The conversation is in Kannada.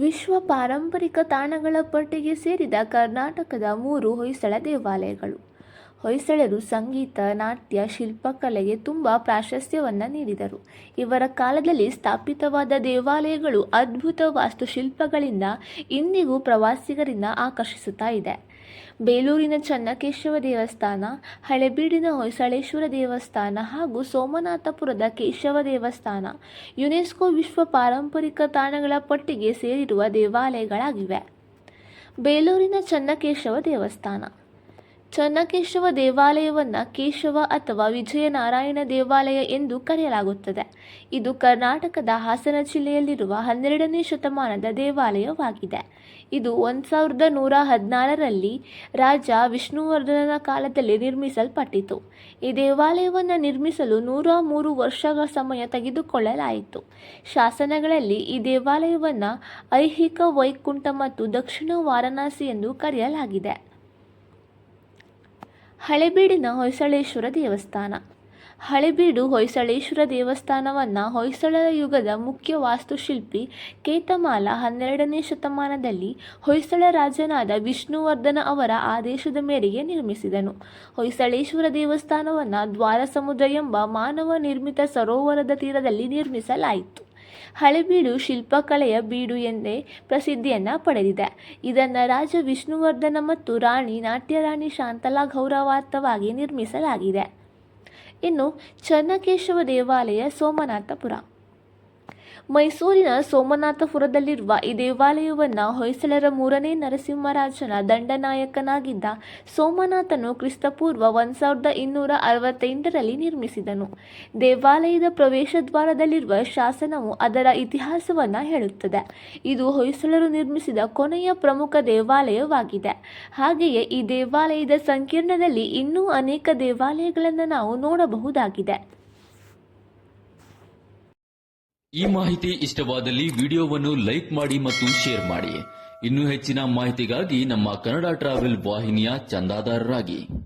ವಿಶ್ವ ಪಾರಂಪರಿಕ ತಾಣಗಳ ಪಟ್ಟಿಗೆ ಸೇರಿದ ಕರ್ನಾಟಕದ ಮೂರು ಹೊಯ್ಸಳ ದೇವಾಲಯಗಳು. ಹೊಯ್ಸಳರು ಸಂಗೀತ, ನಾಟ್ಯ, ಶಿಲ್ಪಕಲೆಗೆ ತುಂಬ ಪ್ರಾಶಸ್ತ್ಯವನ್ನು ನೀಡಿದರು. ಇವರ ಕಾಲದಲ್ಲಿ ಸ್ಥಾಪಿತವಾದ ದೇವಾಲಯಗಳು ಅದ್ಭುತ ವಾಸ್ತುಶಿಲ್ಪಗಳಿಂದ ಇಂದಿಗೂ ಪ್ರವಾಸಿಗರಿಂದ ಆಕರ್ಷಿಸುತ್ತಾ ಇದೆ. ಬೇಲೂರಿನ ಚನ್ನಕೇಶವ ದೇವಸ್ಥಾನ, ಹಳೆಬೀಡಿನ ಹೊಯ್ಸಳೇಶ್ವರ ದೇವಸ್ಥಾನ ಹಾಗೂ ಸೋಮನಾಥಪುರದ ಕೇಶವ ದೇವಸ್ಥಾನ ಯುನೆಸ್ಕೋ ವಿಶ್ವ ಪಾರಂಪರಿಕ ತಾಣಗಳ ಪಟ್ಟಿಗೆ ಸೇರಿರುವ ದೇವಾಲಯಗಳಾಗಿವೆ. ಬೇಲೂರಿನ ಚನ್ನಕೇಶವ ದೇವಸ್ಥಾನ ಚನ್ನಕೇಶವ ದೇವಾಲಯವನ್ನು ಕೇಶವ ಅಥವಾ ವಿಜಯನಾರಾಯಣ ದೇವಾಲಯ ಎಂದು ಕರೆಯಲಾಗುತ್ತದೆ. ಇದು ಕರ್ನಾಟಕದ ಹಾಸನ ಜಿಲ್ಲೆಯಲ್ಲಿರುವ ಹನ್ನೆರಡನೇ ಶತಮಾನದ ದೇವಾಲಯವಾಗಿದೆ. ಇದು ಒಂದು ಸಾವಿರದ ನೂರ ಹದಿನಾರರಲ್ಲಿ ರಾಜ ವಿಷ್ಣುವರ್ಧನನ ಕಾಲದಲ್ಲಿ ನಿರ್ಮಿಸಲ್ಪಟ್ಟಿತು. ಈ ದೇವಾಲಯವನ್ನು ನಿರ್ಮಿಸಲು ನೂರ ಮೂರು ವರ್ಷಗಳ ಸಮಯ ತೆಗೆದುಕೊಳ್ಳಲಾಯಿತು. ಶಾಸನಗಳಲ್ಲಿ ಈ ದೇವಾಲಯವನ್ನು ಐಹಿಕ ವೈಕುಂಠ ಮತ್ತು ದಕ್ಷಿಣ ವಾರಣಾಸಿ ಎಂದು ಕರೆಯಲಾಗಿದೆ. ಹಳೆಬೀಡಿನ ಹೊಯ್ಸಳೇಶ್ವರ ದೇವಸ್ಥಾನ. ಹಳೆಬೀಡು ಹೊಯ್ಸಳೇಶ್ವರ ದೇವಸ್ಥಾನವನ್ನು ಹೊಯ್ಸಳ ಯುಗದ ಮುಖ್ಯ ವಾಸ್ತುಶಿಲ್ಪಿ ಕೇತಮಾಲ ಹನ್ನೆರಡನೇ ಶತಮಾನದಲ್ಲಿ ಹೊಯ್ಸಳ ರಾಜನಾದ ವಿಷ್ಣುವರ್ಧನ ಅವರ ಆದೇಶದ ಮೇರೆಗೆ ನಿರ್ಮಿಸಿದನು. ಹೊಯ್ಸಳೇಶ್ವರ ದೇವಸ್ಥಾನವನ್ನು ದ್ವಾರಸಮುದ್ರ ಎಂಬ ಮಾನವ ನಿರ್ಮಿತ ಸರೋವರದ ತೀರದಲ್ಲಿ ನಿರ್ಮಿಸಲಾಯಿತು. ಹಳೆಬೀಡು ಶಿಲ್ಪಕಲೆಯ ಬೀಡು ಎಂದೇ ಪ್ರಸಿದ್ಧಿಯನ್ನು ಪಡೆದಿದೆ. ಇದನ್ನು ರಾಜ ವಿಷ್ಣುವರ್ಧನ ಮತ್ತು ರಾಣಿ ನಾಟ್ಯರಾಣಿ ಶಾಂತಲಾ ಗೌರವಾರ್ಥವಾಗಿ ನಿರ್ಮಿಸಲಾಗಿದೆ. ಇನ್ನು ಚನ್ನಕೇಶವ ದೇವಾಲಯ ಸೋಮನಾಥಪುರ. ಮೈಸೂರಿನ ಸೋಮನಾಥಪುರದಲ್ಲಿರುವ ಈ ದೇವಾಲಯವನ್ನು ಹೊಯ್ಸಳರ ಮೂರನೇ ನರಸಿಂಹರಾಜನ ದಂಡನಾಯಕನಾಗಿದ್ದ ಸೋಮನಾಥನು ಕ್ರಿಸ್ತಪೂರ್ವ ಒಂದು ಸಾವಿರದ ಇನ್ನೂರ ಅರವತ್ತೆಂಟರಲ್ಲಿ ನಿರ್ಮಿಸಿದನು. ದೇವಾಲಯದ ಪ್ರವೇಶ ದ್ವಾರದಲ್ಲಿರುವ ಶಾಸನವು ಅದರ ಇತಿಹಾಸವನ್ನು ಹೇಳುತ್ತದೆ. ಇದು ಹೊಯ್ಸಳರು ನಿರ್ಮಿಸಿದ ಕೊನೆಯ ಪ್ರಮುಖ ದೇವಾಲಯವಾಗಿದೆ. ಹಾಗೆಯೇ ಈ ದೇವಾಲಯದ ಸಂಕೀರ್ಣದಲ್ಲಿ ಇನ್ನೂ ಅನೇಕ ದೇವಾಲಯಗಳನ್ನು ನಾವು ನೋಡಬಹುದಾಗಿದೆ. ಈ ಮಾಹಿತಿ ಇಷ್ಟವಾದಲ್ಲಿ ವಿಡಿಯೋವನ್ನು ಲೈಕ್ ಮಾಡಿ ಮತ್ತು ಶೇರ್ ಮಾಡಿ. ಇನ್ನೂ ಹೆಚ್ಚಿನ ಮಾಹಿತಿಗಾಗಿ ನಮ್ಮ ಕನ್ನಡ ಟ್ರಾವೆಲ್ ವಾಹಿನಿಯ ಚಂದಾದಾರರಾಗಿ.